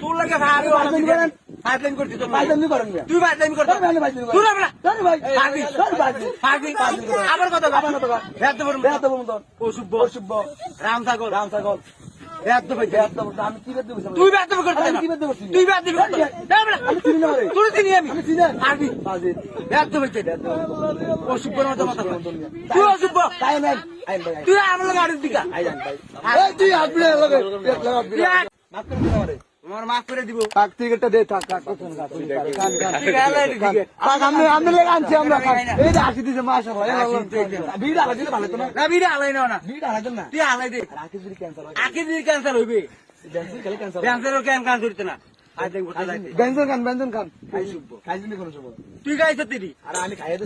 তোর লাগে করেন? ফাইজলামি করছিস তো ফাইজলামি করেন। তুই করছিস ধর ভাই, ফাইজলামি করেন। তুই না ধর ভাই। ফাইজলামি। ফাইজলামি। ফাইজলামি করেন। আবার কথা কর। আবার কথা কর। বেয়াদ্দ বলুন। বেয়াদ্দ বলুন তোর। অসুব্য। অসভ্য। রাম ছাগল। রাম ছাগল। বেয়াদ্দ ভাই। বেয়াদ্দ বলতে আমি কি বেয়াদ্দ বলছি? তুই বেয়াদ্দ করছিস আমি কি বেয়াদ্দ করছি? তুই বেয়াদ্দ করছিস না আমি চিনি না চিনি আমি আমি চিনি না। ভাই মতো কথা তুই তাই ভাই। তুই আমার লাগে দিকা ভাই। তুই হাত লগে। তুই মাফ করে আমারে। মাফ করে দিব। টিকিটটা দে, থাক, তুই আমি আমি লেগে আনছি আমরা এই যে হাসি দিছে মাশাআল্লাহ ভিড় আলা দিলে ভালো তো না? না বিড়ি আলাই না না। ভিড় আলা দেন না? তুই আলাই দে। আর যদি ক্যান্সার হয়? আখি দিদি ক্যান্সার হইবে ক্যান্সার খালি ক্যান্সার ক্যান্সারের কেন না? ব্যঞ্জন খান ব্যঞ্জন খান খাইছি নি কোনো সময়? তুই গাইছ তিরি। আর আমি খাইয়ে তো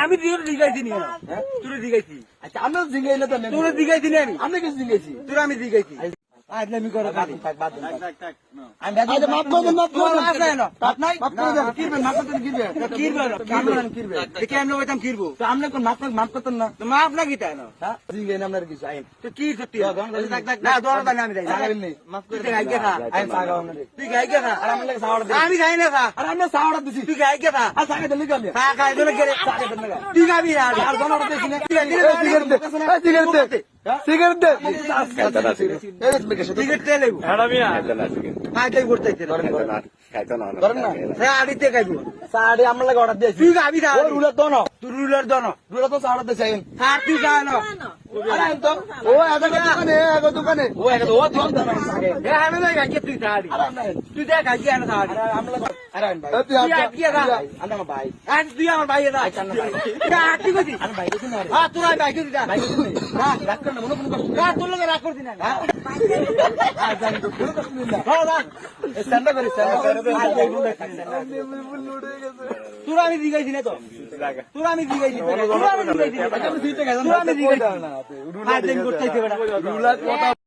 আমি তোর দিগাইছি নি হ্যাঁ? দিগাইছি। আচ্ছা আমি তো জিঙ্গাইলে তো তোর দিগাইছি নি আমি। আমি কিছু জিঙ্গাইছি তোর আমি দিগাইছি। আমি করে বাদ থাক, বাদ দিন, থাক। আমি আচ্ছা, আচ্ছা মাফ করে দেন মাফ করে দেন মাফ নাই মাফ করে দেন কিরবে মাফ করতেন কিরবে কিরবে না? কিরবে কিরবে দেখে আমি কিরবো তো আপনি কোন মাফ মাফ করতেন না তো মাফ না কিতা না হ্যাঁ জিঙ্গাই না কিছু আইন তো কি সত্যি তো দোকান না দোকান দানি আমি যাই জাগাবেন নি মাফ করে তুই গাই কে আইন সাগা আপনারে তুই গাই কে আর আমার সাওড়া দিন আমি খাই না আর আমরা সাওড়া দিছি তুই গাই কে আর সাগা দিলি কামিয়া খা খাই তোর সাগা দিন না তুই খাবি না আর দোনোটা দেখি না ঠিক আছে, এই সিগারেট দে সিগারেট দে সিগারেট দে এই বেকে সাথে টিকিট তেলে ফাইটাই করতে ধরেন না আড়িতে খাইবো। সাড়ে আমরা লাগে অর্ডার দিয়েছি। তুই খাবি না রুলের দোনো। তুই রুলার দন। রুলের তো দিছে আইন আর তুই খাই না। তো ও এত দোকানে এত দোকানে। ও এত ও এ আমি না গাইকে তুই আমরা তুই দেখ গাইকে আনা খাড়ি আরে লাগে আরে ভাই। তুই আর না? আন্না ভাই। আজ তুই আমার ভাই না আচ্ছা, না, ভাই। কি কইছি আরে ভাই দেখুন না হ্যাঁ তোর ভাই না রাখ করে না মনে কোনো কষ্ট না তোর লগে তো কষ্ট নেই না হ্যাঁ তোর আমি দিগাইছি না তো। তোর আমি দিগাইছি তোর আমি দিগাইছি তোর আমি দিগাইছি না করতে